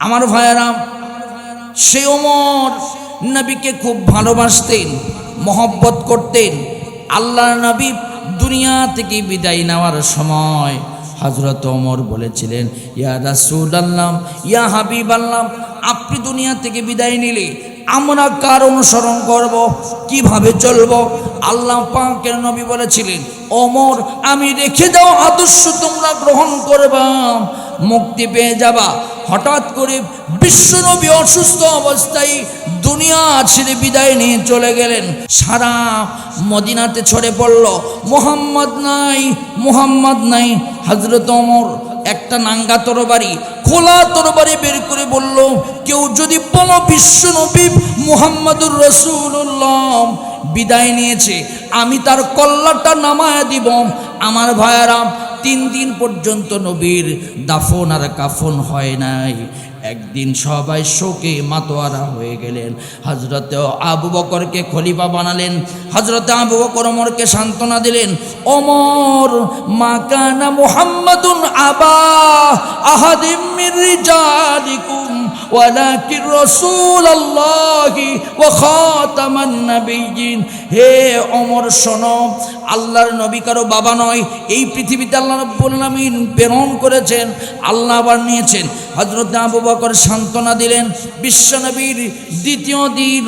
আমার ভাইয়েরাম সে ওমর নবীকে খুব ভালোবাসতেন, মহব্বত করতেন। আল্লাহ নবী দুনিয়া থেকে বিদায় নেওয়ার সময় হজরত ওমর বলেছিলেন, ইয়া রাসুল আল্লাহ ইয়া হাবিব আল্লাহ আপনি দুনিয়া থেকে বিদায় নিলে আমরা কার অনুসরণ করব? কীভাবে চলব? আল্লাহ পাকের নবী বলেছিলেন, ওমর, আমি রেখে দাও আদর্শ তোমরা গ্রহণ করবা, মুক্তি পেয়ে যাবা। হঠাৎ করে বিশ্বনবী অসুস্থ অবস্থায় দুনিয়া ছেড়ে বিদায় নিয়ে চলে গেলেন। সারা মদিনাতে ছড়ে পড়ল, মোহাম্মদ নাই মোহাম্মদ নাই। হজরত অমর একটা নাঙ্গা তরবারি, খোলা তরবারি বের করে বলল, কেউ যদি বলো বিশ্ব নবী মুহাম্মদুর রসুল্লাহ বিদায় নিয়েছে, আমি তার কল্লাটা নামায়া দিব। আমার ভাইয়ারাম তিন দিন পর্যন্ত নবীর দাফন আর কাফন হয় নাই। একদিন সবাই শোকে মাতোয়ারা হয়ে গেলেন। হজরতে আবু বকরকে খলিফা বানালেন। হজরতে আবু বকর অমরকে সান্ত্বনা দিলেন। অমর মাকানা মুহাম্মাদুন আবা আহাদিম মির রিজালিকুম ওয়ালাকিন রাসূলুল্লাহি ওয়া খাতামান নাবিয়্যিন। হে অমর শোনো, আল্লাহর নবী কারও বাবা নয়, এই পৃথিবীতে আল্লাহ রাব্বুল আলামিন প্রেরণ করেছেন, আল্লাহ আবার নিয়েছেন। হযরত আবু বকর সান্ত্বনা দিলেন বিশ্বনবীর দ্বিতীয় দিন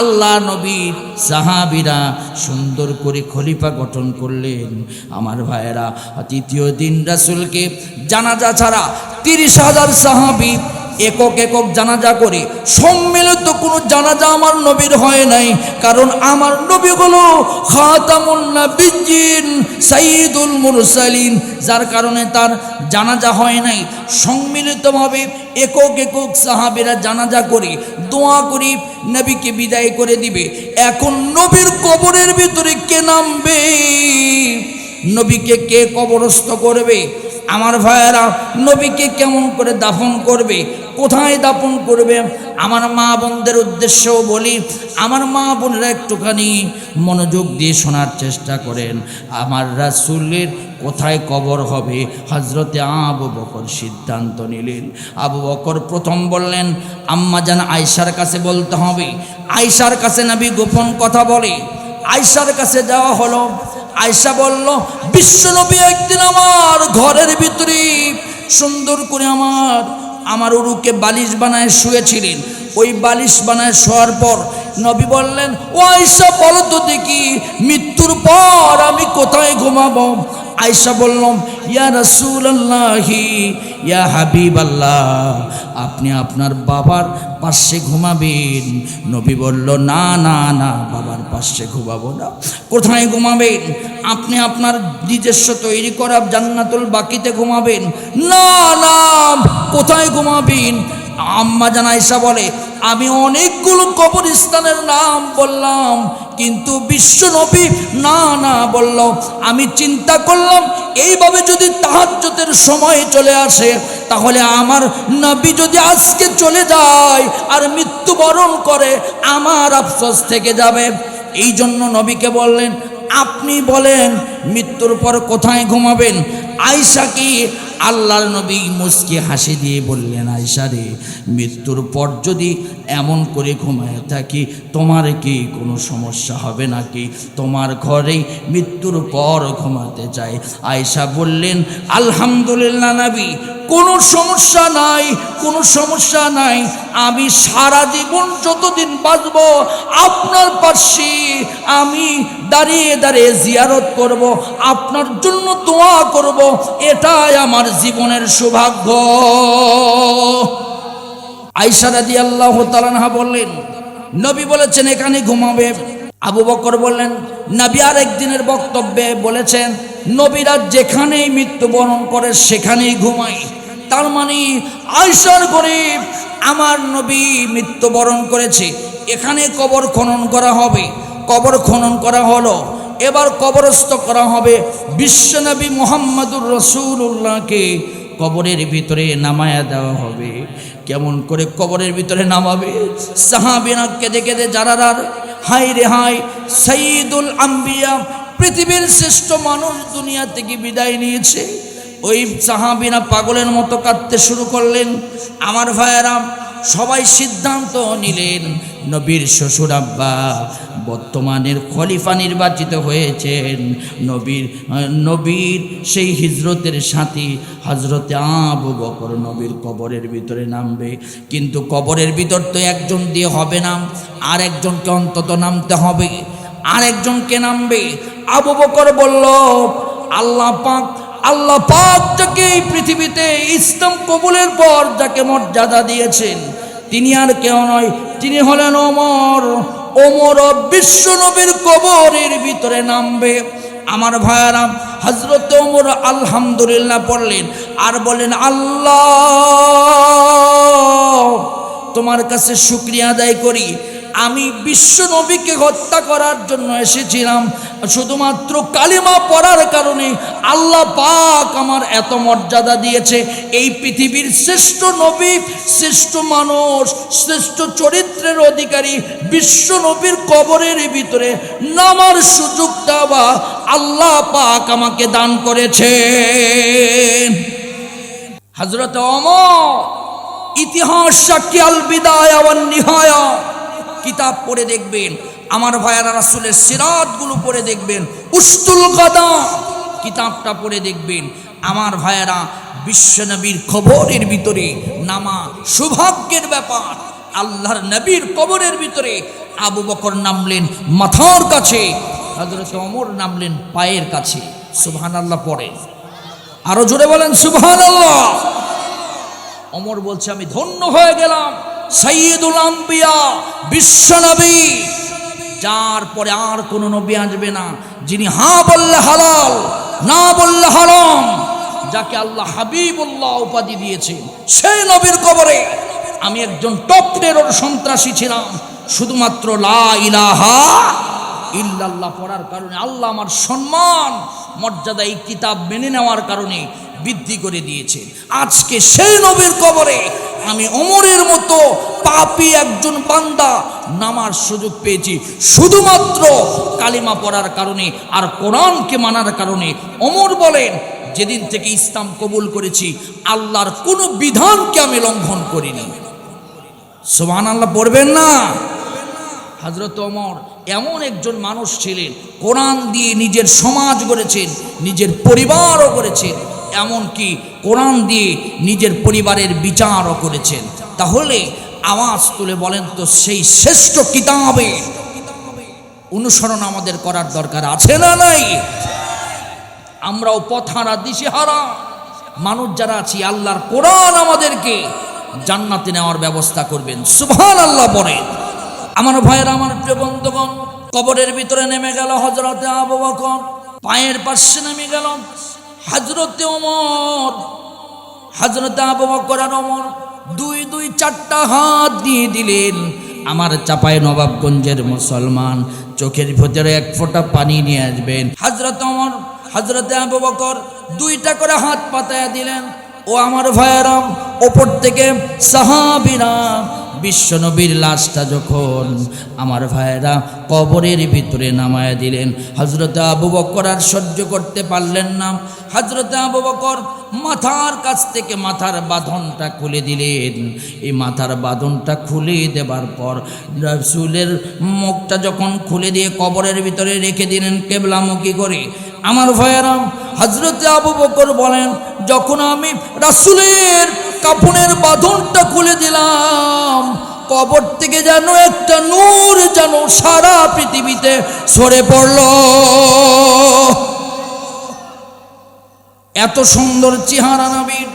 আল্লাহ নবীর সাহাবিরা সুন্দর করে খলিফা গঠন করলেন। আমার ভাইয়েরা তৃতীয় দিন রাসূলকে জানাজা ছাড়া তিরিশ হাজার সাহাবি একক একক জানাজা করে। সম্মিলিত কোনো জানাজা আমার নবীর হয় নাই। কারণ আমার নবী হলো খাতামুন নাবিয়্যিন, সাইয়্যিদুল মুরসালিন। যার কারণে তার জানাজা হয় নাই। সম্মিলিতভাবে একক একক সাহাবেরা জানাজা করে, দোয়া করি, নবীকে বিদায় করে দিবে। এখন নবীর কবরের ভিতরে কে নামবে? নবীকে কে কবরস্থ করবে? আমার ভাইয়েরা, নবীকে কেমন করে দাফন করবে, কোথায় দাফন করবে, আমার মা বোনদের উদ্দেশ্যেও বলি, আমার মা বোনেরা একটুখানি মনোযোগ দিয়ে শোনার চেষ্টা করেন, আমার রাসুলের কোথায় কবর হবে হজরতে আবু বকর সিদ্ধান্ত নিলেন। আবু বকর প্রথম বললেন, আম্মা যেন আয়সার কাছে বলতে হবে আয়সার কাছে নবী গোপন কথা বলে আয়সার কাছে যাওয়া হলো। আয়সা বলল, বিশ্বনবী একদিন আমার ঘরের ভিতরে সুন্দর করে আমার আমার উরুকে বালিশ বানায় শুয়েছিলেন। ওই বালিশ বানায় শোয়ার পর নবী বললেন, ও আয়সা, বলো তো দেখি, মৃত্যুর পর আমি কোথায় ঘুমাবো? আয়সা বললাম ইয়া রসুল আল্লাহি ইয়া হাবিব আল্লাহ আপনি আপনার বাবার পাশে ঘুমাবেন। নবী বলল, না না না, বাবার পাশে ঘুমাবো না। কোথায় ঘুমাবেন? আপনি আপনার নিজস্ব তৈরি করা জান্নাতুল বাকিতে ঘুমাবেন। না না, কোথায় ঘুমাবেন? আম্মা জানাইসা বলে, আমি অনেকগুলো কবরস্থানের নাম বললাম। কিন্তু বিশ্ব নবী না না বলল। আমি চিন্তা করলাম, এইভাবে যদি তাহাজ্জতের সময় চলে আসে, তাহলে আমার নবী যদি আজকে চলে যায় আর মৃত্যুবরণ করে, আমার আফসোস থেকে যাবে। এই জন্য নবীকে বললেন, আপনি বলেন, মৃত্যুর পর কোথায় ঘুমাবেন? আয়সা কি আল্লাহর নবী মুসকে হাসি দিয়ে বললেন আয়সা রে, মৃত্যুর পর যদি এমন করে ঘুমায় থাকি, তোমার কি কোনো সমস্যা হবে নাকি? তোমার ঘরেই মৃত্যুর পর ঘুমাতে চাই। আয়সা বললেন, আলহামদুলিল্লাহ নবী, কোনো সমস্যা নাই, কোনো সমস্যা নাই। আমি সারা জীবন যতদিন বাঁচব, আপনার পাশে আমি দাঁড়িয়ে দাঁড়িয়ে জিয়ারত করব, আপনার জন্য দোয়া করব, এটাই আমার জীবনের সৌভাগ্য। আইসারাদি আল্লাহ তালানহা বললেন, নবী বলেছেন, এখানে ঘুমাবে। আবু বকর বললেন, নবী আর একদিনের বক্তব্যে বলেছেন, নবীরা যেখানেই মৃত্যুবরণ করে সেখানেই ঘুমায়। তার মানে আয়সার গরিব, আমার নবী মৃত্যুবরণ করেছে। এখানে কবর খনন করা হবে। কবর খনন করা হলো। এবার কবরস্থ করা হবে বিশ্বনবী মোহাম্মদুর রসুল্লাহকে কবরের ভিতরে নামায়া দেওয়া হবে। কেমন করে কবরের ভিতরে নামাবে? সাহাবিনা কেঁদে কেঁদে যারার হাই রে হাই সঈদুল আম্বিয়া, পৃথিবীর শ্রেষ্ঠ মানুষ দুনিয়া থেকে বিদায় নিয়েছে। ওই সাহাবিনা পাগলের মতো কাঁদতে শুরু করলেন। আমার ভাইয়েরা সবাই সিদ্ধান্ত নিলেন, নবীর শ্বশুর আব্বা বর্তমানের খলিফা নির্বাচিত হয়েছেন। নবীর নবীর সেই হিজরতের সাথী হজরতে আবু বকর নবীর কবরের ভিতরে নামবে। কিন্তু কবরের ভিতর তো একজন দিয়ে হবে না আর একজনকে অন্তত নামতে হবে। আর একজনকে নামবে। আবু বকর বলল, আল্লাহ পাক আল্লাহ পাক যাকে এই পৃথিবীতে ইসলাম কবুলের পর যাকে মর্যাদা দিয়েছেন, তিনি আর কেউ নয়, তিনি হলেন ওমর। ওমর বিশ্ব নবীর কবরের ভিতরে নামবে। আমার ভাইয়ারাম হজরত ওমর আলহামদুলিল্লাহ পড়লেন, আর বলেন আল্লাহ, তোমার কাছে শুক্রিয়া আদায় করি আমি বিশ্ব নবীকে হত্যা করার জন্য এসেছিলাম। শুধুমাত্র কালিমা পড়ার কারণে আল্লাহ পাক আমার এত মর্যাদা দিয়েছে। এই পৃথিবীর শ্রেষ্ঠ নবী, শ্রেষ্ঠ মানুষ, শ্রেষ্ঠ চরিত্রের অধিকারী বিশ্ব নবীর কবরের ভিতরে নামার সুযোগটা বা আল্লাহ পাক আমাকে দান করেছে হজরত অমর ইতিহাস সাক্ষী আল বিদায় আবার নিহায়া কিতাব পড়ে দেখবেন, আমার ভাইয়ারা রাসুলের সিরাতগুলো পড়ে দেখবেন, উস্তুল কাদা কিতাবটা পড়ে দেখবেন। আমার ভাইয়ারা বিশ্বনবীর খবরের ভিতরে নামা সৌভাগ্যের ব্যাপার, আল্লাহর নবীর কবরের ভিতরে আবু বকর নামলেন মাথার কাছে হজরত অমর নামলেন পায়ের কাছে। সুবহান আল্লাহ পড়েন আরও জোরে বলেন সুবহান আল্লাহ অমর বলছে, আমি ধন্য হয়ে গেলাম। সৈয়দুল আম্বিয়া বিশ্বনবী যার পরে আর কোনো নবী আসবে না, যিনি হা বললে হালাল, না বললে হারাম, যাকে আল্লাহ হাবিবুল্লাহ উপাধি দিয়েছে, সেই নবীর কবরে আমি একজন টপ সন্ত্রাসী ছিলাম। শুধুমাত্র লা ইলাহা ইল্লাল্লাহ পড়ার কারণে, আল্লাহ আমার সম্মান, মর্যাদা এই কিতাব মেনে নেওয়ার কারণে বৃদ্ধি করে দিয়েছে। আজকে সেই নবীর কবরে আমি অমরের মতো পাপি একজন বান্দা নামার সুযোগ পেয়েছি। শুধুমাত্র কালিমা পড়ার কারণে আর কোরআনকে মানার কারণে অমর বলেন, যেদিন থেকে ইসলাম কবুল করেছি, আল্লাহর কোনো বিধানকে আমি লঙ্ঘন করিনি। সোহান আল্লাহ পড়বেন না? হজরত অমর এমন একজন মানুষ ছিলেন, কোরআন দিয়ে নিজের সমাজ গড়েছেন, নিজের পরিবারও এমনকি কোরআন দিয়ে নিজের পরিবারের বিচারও করেছেন। তাহলে আওয়াজ তুলে বলেন তো সেই শ্রেষ্ঠ কিতাবে অনুসরণ আমাদের করার দরকার আছে না নাই? আমরাও পথারা দিশেহারা। মানুষ যারা আছি, আল্লাহর কোরআন আমাদেরকে জান্নাতে নেওয়ার ব্যবস্থা করবেন। সুবহান আল্লাহ বলেন। আমার ভাইয়ের, আমার প্রিয় বন্ধুগণ, কবরের ভিতরে নেমে গেল হজরতে আবু বকর। পায়ের পাশে নেমে গেল। হজরতে ওমর হজরতে আবু বকর আর ওমর দুই দুই, চারটা হাত দিয়ে দিলেন। আমার চাপায় নবাবগঞ্জের মুসলমান, চোখের ভিতরে এক ফোঁটা পানি নিয়ে আসবেন। হজরত ওমর হজরতে আবু বকর দুইটা করে হাত পাতায় দিলেন। ও আমার ভাইয়েরাম, ওপর থেকে সাহাবিরা বিশ্বনবীর লাশটা যখন আমার ভাইয়েরা কবরের ভিতরে নামায় দিলেন হজরত আবু বকর আর সহ্য করতে পারলেন না। হজরত আবু বকর মাথার কাছ থেকে মাথার বাঁধনটা খুলে দিলেন। এই মাথার বাঁধনটা খুলে দেবার পর রসুলের মুখটা যখন খুলে দিয়ে কবরের ভিতরে রেখে দিলেন, কেবলামুখী করে আমার ভাইয়েরা হজরতে আবু বকর বলেন, যখন আমি রাসুলের কাপনের বাঁধনটা খুলে দিলাম। কবর থেকে যেন একটা নূর যেন সারা পৃথিবীতে সরে পড়ল। এত সুন্দর চেহারা নবীর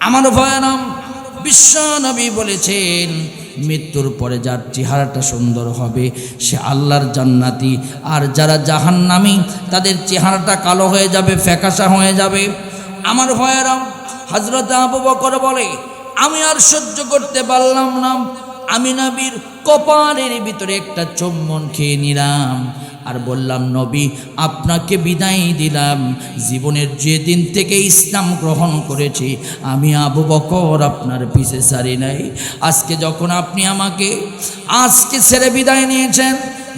আমার ভয়ানাম বিশ্ব নবী বলেছেন, মৃত্যুর পরে যার চেহারাটা সুন্দর হবে, সে আল্লাহর জান্নাতি। আর যারা জাহান্নামি, তাদের চেহারাটা কালো হয়ে যাবে, ফ্যাকাশা হয়ে যাবে। আমার ভয়েরাম হজরত আবু বকর বলে, আমি আর সহ্য করতে পারলাম না। আমি নবীর কপালের ভিতরে একটা চুম্বন খেয়ে নিলাম আর বললাম, নবী, আপনাকে বিদায় দিলাম। জীবনের যে দিন থেকে ইসলাম গ্রহণ করেছি, আমি আবু বকর আপনার পিছে সারি নাই। আজকে যখন আপনি আমাকে, আজকে ছেড়ে বিদায় নিয়েছেন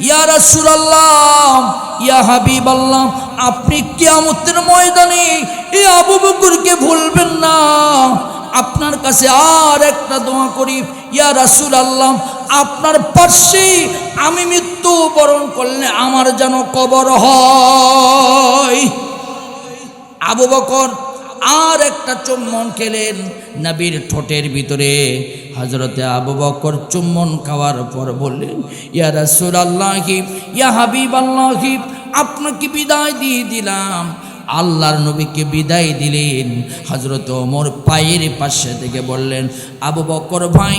ইয়া রাসূলুল্লাহ, ইয়া হাবিবাল্লাহ, আপনি কিয়ামতের ময়দানে এই আবু বকরকে ভুলবেন না। আপনার কাছে আর একটা দোয়া করি, ইয়া রাসূল আল্লাহ আপনার পাশে আমি মৃত্যু বরণ করলে আমার যেন কবর হয়। আবু বকর আর একটা চুম্বন খেলেন নবীর ঠোঁটের ভিতরে। হজরতে আবু বকর চুম্বন খাওয়ার পর বললেন, ইয়া রাসূল আল্লাহিব ইয়া হাবিব আল্লাহিব আপনাকে বিদায় দিয়ে দিলাম। আল্লাহর নবীকে বিদায় দিলেন। হজরত ওমর পায়ের পাশে থেকে বললেন, আবু বকর ভাই,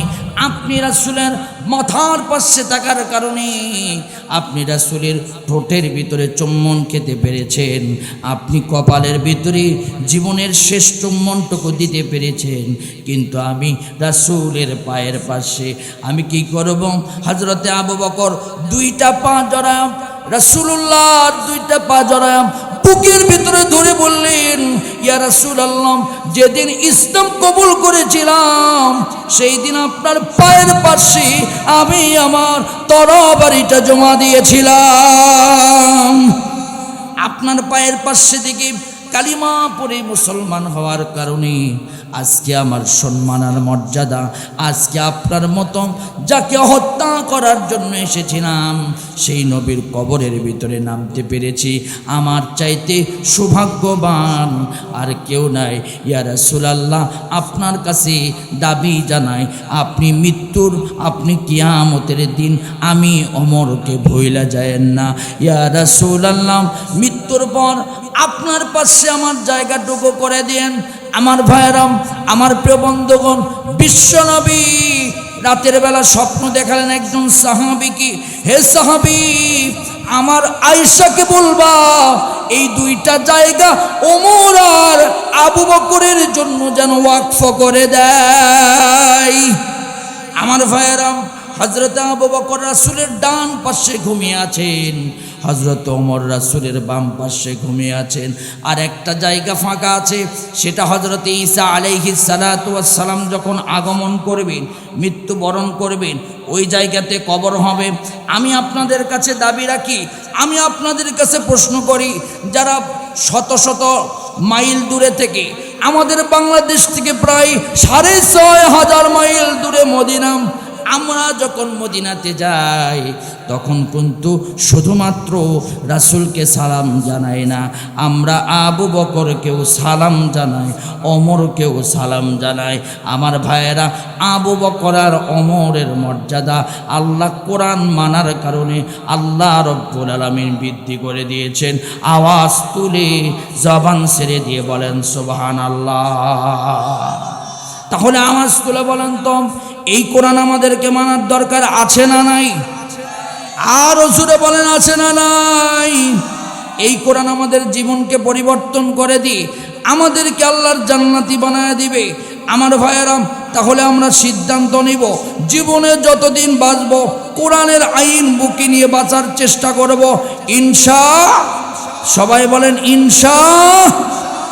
আপনি রাসুলের মাথার পাশে থাকার কারণে আপনি রাসুলের ঠোঁটের ভিতরে চুম্বন খেতে পেরেছেন। আপনি কপালের ভিতরে জীবনের শেষ চুম্বনটুকু দিতে পেরেছেন। কিন্তু আমি রাসুলের পায়ের পাশে, আমি কি করব? হজরতে আবু বকর দুইটা পা জড়াম রাসুল্লাহ দুইটা পা জড়াম বুকের ভিতরে ধরে বললেন, ইয়া আল্লাম যেদিন ইসলাম কবুল করেছিলাম সেই দিন আপনার পায়ের পাশে আমি আমার তরবারিটা জমা দিয়েছিলাম। আপনার পায়ের পাশে থেকে কালিমা পরে মুসলমান হওয়ার কারণে আজকে আমার সম্মান আর মর্যাদা, আজকে আপনার মতো যাকে হত্যা করার জন্য এসেছিলাম, সেই নবীর কবরের ভিতরে নামতে পেরেছি। আমার চাইতে সৌভাগ্যবান আর কেউ নাই। ইয়া রাসূলুল্লাহ, আপনার কাছে দাবি জানাই, আপনি মৃত্যুর, আপনি কিয়ামতের দিন আমি অমরকে ভইলা যায়েন না। ইয়া রাসূলুল্লাহ, মৃত্যুর পর আপনার পাশে আমার জায়গাটুকু করে দেন আমার ভাইরাম, আমার প্রিয় বন্ধুগণ বিশ্বনবী রাতের বেলা স্বপ্ন দেখালেন একজন সাহাবিকে হে সাহাবি, আমার আয়েশাকে বলবা, এই দুইটা জায়গা ওমর আর আবু বকরের জন্য যেন ওয়াকফ করে দেয়। আমার ভাইয়েরাম হজরত আবু বকর রাসুলের ডান পাশে ঘুমিয়ে আছেন। হজরত ওমর রাসুলের বাম পাশে ঘুমিয়ে আছেন। আর একটা জায়গা ফাঁকা আছে, সেটা হজরত ঈসা আলাইহি সালাম যখন আগমন করবেন, মৃত্যুবরণ করবেন, ওই জায়গাতে কবর হবে। আমি আপনাদের কাছে দাবি রাখি, আমি আপনাদের কাছে প্রশ্ন করি, যারা শত শত মাইল দূরে থেকে, আমাদের বাংলাদেশ থেকে প্রায় সাড়ে ছয় হাজার মাইল দূরে মদিনাম আমরা যখন মদিনাতে যাই, তখন কিন্তু শুধুমাত্র রাসুলকে সালাম জানাই না, আমরা আবু বকরকেও সালাম জানাই অমরকেও সালাম জানাই। আমার ভাইয়েরা, আবু বকর আর অমরের মর্যাদা আল্লাহ কোরআন মানার কারণে আল্লাহ রব্বুল আলমিন বৃদ্ধি করে দিয়েছেন। আওয়াজ তুলে জবান ছেড়ে দিয়ে বলেন সোবাহান আল্লাহ তাহলে আওয়াজ তুলে বলেন তো এই কোরআন আমাদেরকে মানার দরকার আছে না নাই? আর জুড়ে বলেন, আছে না নাই? এই কোরআন আমাদের জীবনকে পরিবর্তন করে দি, আমাদেরকে আল্লাহর জান্নাতি বানায় দিবে। আমার ভাইয়েরাম তাহলে আমরা সিদ্ধান্ত নিব, জীবনে যতদিন বাঁচব, কোরআনের আইন বুকি নিয়ে বাঁচার চেষ্টা করব। ইনশা, সবাই বলেন, ইনশা